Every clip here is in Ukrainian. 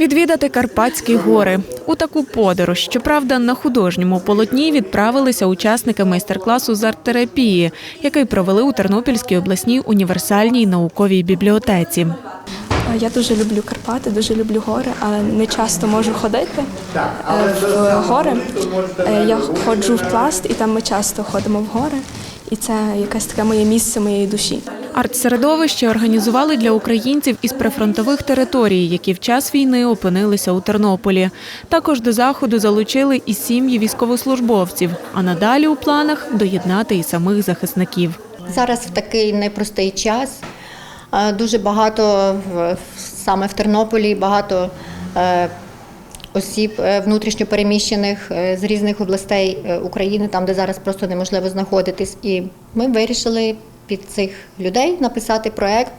Відвідати Карпатські гори у таку подорож. Щоправда, на художньому полотні відправилися учасники майстер-класу з арт-терапії, який провели у Тернопільській обласній універсальній науковій бібліотеці. Я дуже люблю Карпати, дуже люблю гори, але не часто можу ходити е, в гори. Е, Я ходжу в пласт, і там ми часто ходимо в гори. І це якесь таке моє місце моєї душі. Арт-середовище організували для українців із прифронтових територій, які в час війни опинилися у Тернополі. Також до заходу залучили і сім'ї військовослужбовців, а надалі у планах доєднати і самих захисників. Зараз в такий непростий час. е, Дуже багато саме в Тернополі багато е, осіб е, внутрішньо переміщених з різних областей України, там де зараз просто неможливо знаходитись. І ми вирішили під цих людей написати проект.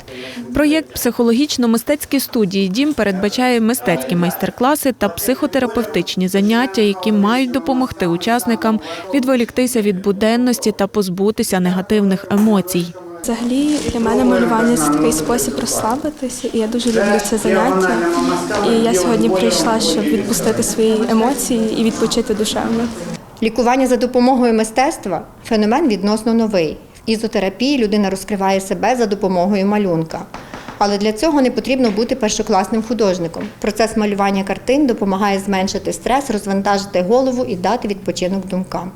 Проєкт психологічно-мистецькі студії Дім передбачає мистецькі майстер-класи та психотерапевтичні заняття, які мають допомогти учасникам відволіктися від буденності та позбутися негативних емоцій. Взагалі для мене малювання це такий спосіб розслабитися, і я дуже люблю це заняття. І я сьогодні прийшла, щоб відпустити свої емоції і відпочити душевно. Лікування за допомогою мистецтва феномен відносно новий. Ізотерапії людина розкриває себе за допомогою малюнка. Але для цього не потрібно бути першокласним художником. Процес малювання картин допомагає зменшити стрес, розвантажити голову і дати відпочинок думкам.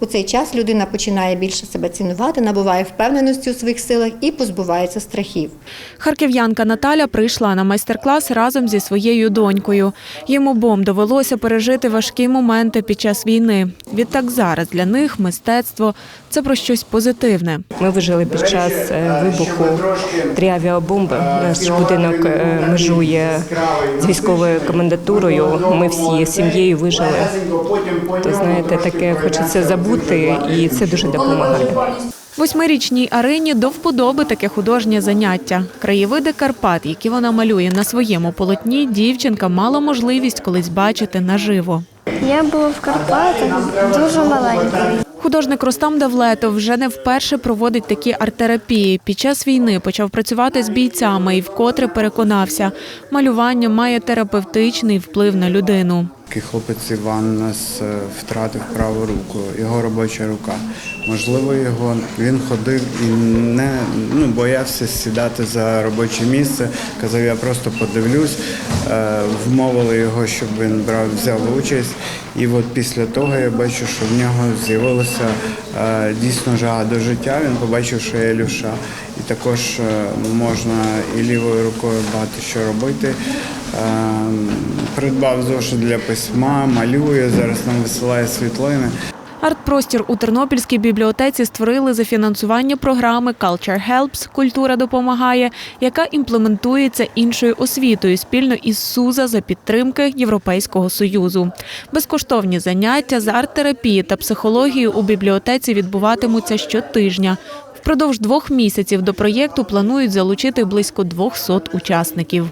У цей час людина починає більше себе цінувати, набуває впевненості у своїх силах і позбувається страхів. Харків'янка Наталя прийшла на майстер-клас разом зі своєю донькою. Їм обом довелося пережити важкі моменти під час війни. Відтак зараз для них мистецтво це про щось позитивне. Ми вижили під час е, вибуху три авіабомби. Наш будинок е, межує з військовою комендатурою. Ми всі сім'єю вижили. То знаєте, таке хочеться забути, і це дуже допомагає. Восьмирічній Арині до вподоби таке художнє заняття. Краєвиди Карпат, які вона малює на своєму полотні, дівчинка мала можливість колись бачити наживо. Я була в Карпатах дуже маленька. Художник Рустам Давлетов вже не вперше проводить такі арт-терапії. Під час війни почав працювати з бійцями і вкотре переконався, малювання має терапевтичний вплив на людину. Такий хлопець Іван нас е, втратив праву руку, його робоча рука. Можливо, його він ходив і не ну, боявся сідати за робоче місце. Казав, я просто подивлюсь. Е, Вмовили його, щоб він брав взяв участь. І от після того я бачу, що в нього з'явилася е, дійсно жага до життя. Він побачив, що я Люша. І також можна і лівою рукою багато що робити. Е, Придбав зошит для письма, малює, зараз нам висилає світлини. Арт-простір у Тернопільській бібліотеці створили за фінансування програми Culture Helps Культура допомагає, яка імплементується іншою освітою спільно із СУЗа за підтримки Європейського союзу. Безкоштовні заняття з арт-терапії та психології у бібліотеці відбуватимуться щотижня. Впродовж двох місяців до проєкту планують залучити близько 200 учасників.